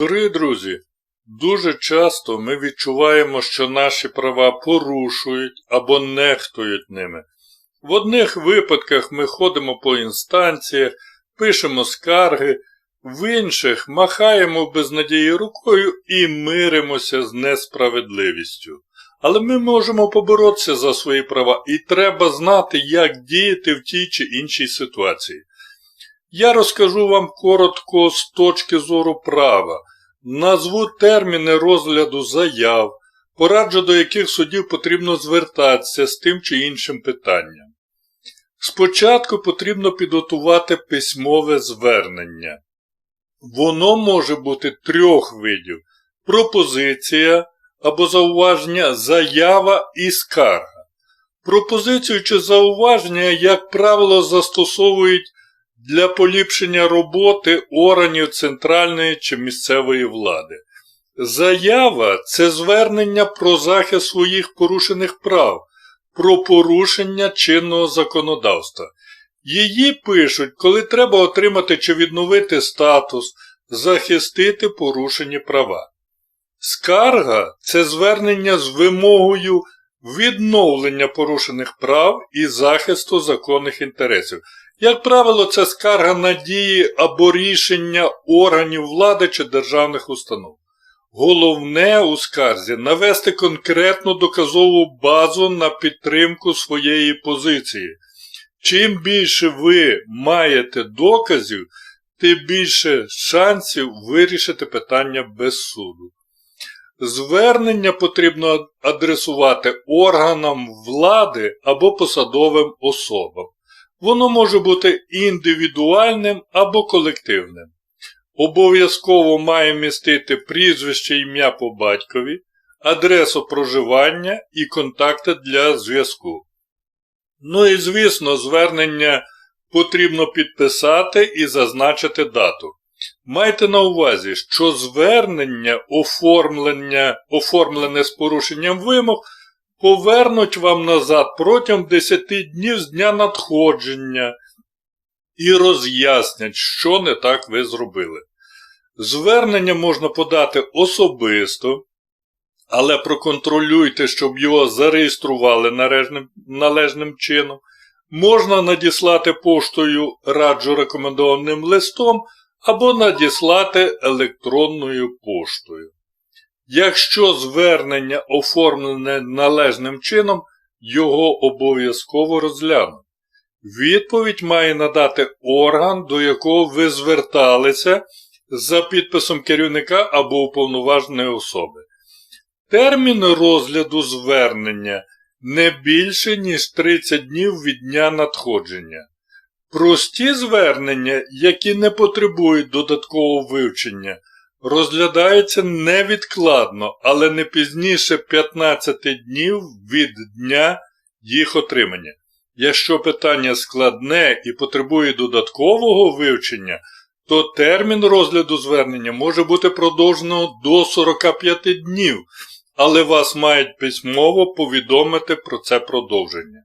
Дорогі друзі, дуже часто ми відчуваємо, що наші права порушують або нехтують ними. В одних випадках ми ходимо по інстанціях, пишемо скарги, в інших махаємо безнадії рукою і миримося з несправедливістю. Але ми можемо поборотися за свої права і треба знати, як діяти в тій чи іншій ситуації. Я розкажу вам коротко з точки зору права, назву терміни розгляду заяв, пораджу до яких судів потрібно звертатися з тим чи іншим питанням. Спочатку потрібно підготувати письмове звернення. Воно може бути трьох видів: пропозиція або зауваження, заява і скарга. Пропозицію чи зауваження, як правило, застосовують для поліпшення роботи органів центральної чи місцевої влади. Заява це звернення про захист своїх порушених прав, про порушення чинного законодавства. Її пишуть, коли треба отримати чи відновити статус, захистити порушені права. Скарга це звернення з вимогою відновлення порушених прав і захисту законних інтересів. Як правило, це скарга на дії або рішення органів влади чи державних установ. Головне у скарзі навести конкретну доказову базу на підтримку своєї позиції. Чим більше ви маєте доказів, тим більше шансів вирішити питання без суду. Звернення потрібно адресувати органам влади або посадовим особам. Воно може бути індивідуальним або колективним. Обов'язково має містити прізвище ім'я по батькові, адресу проживання і контакти для зв'язку. Ну і, звісно, звернення потрібно підписати і зазначити дату. Майте на увазі, що звернення, оформлення, оформлене з порушенням вимог, повернуть вам назад протягом 10 днів з дня надходження і роз'яснять, що не так ви зробили. Звернення можна подати особисто, але проконтролюйте, щоб його зареєстрували належним, належним чином. Можна надіслати поштою раджу рекомендованим листом або надіслати електронною поштою. Якщо звернення оформлене належним чином, його обов'язково розглянуть. Відповідь має надати орган, до якого ви зверталися за підписом керівника або уповноваженої особи. Термін розгляду звернення не більше, ніж 30 днів від дня надходження. Прості звернення, які не потребують додаткового вивчення, розглядаються невідкладно, але не пізніше 15 днів від дня їх отримання. Якщо питання складне і потребує додаткового вивчення, то термін розгляду звернення може бути продовжено до 45 днів, але вас мають письмово повідомити про це продовження.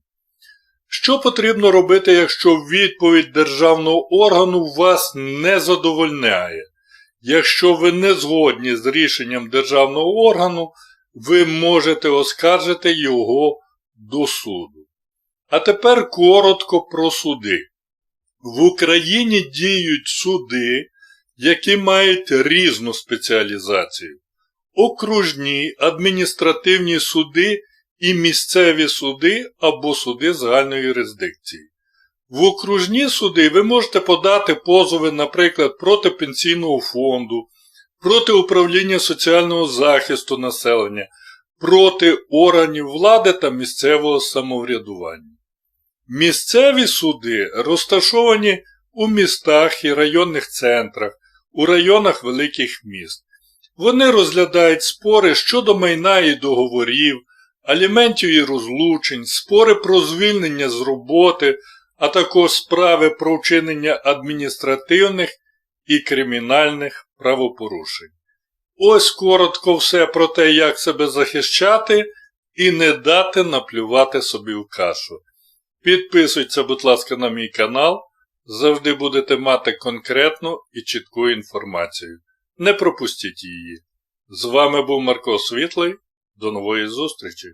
Що потрібно робити, якщо відповідь державного органу вас не задовольняє? Якщо ви не згодні з рішенням державного органу, ви можете оскаржити його до суду. А тепер коротко про суди. В Україні діють суди, які мають різну спеціалізацію. Окружні адміністративні суди і місцеві суди або суди загальної юрисдикції. В окружні суди ви можете подати позови, наприклад, проти пенсійного фонду, проти управління соціального захисту населення, проти органів влади та місцевого самоврядування. Місцеві суди розташовані у містах і районних центрах, у районах великих міст. Вони розглядають спори щодо майна і договорів, аліментів і розлучень, спори про звільнення з роботи, а також справи про вчинення адміністративних і кримінальних правопорушень. Ось коротко все про те, як себе захищати і не дати наплювати собі в кашу. Підписуйтеся, будь ласка, на мій канал. Завжди будете мати конкретну і чітку інформацію. Не пропустіть її. З вами був Марко Світлий. До нової зустрічі!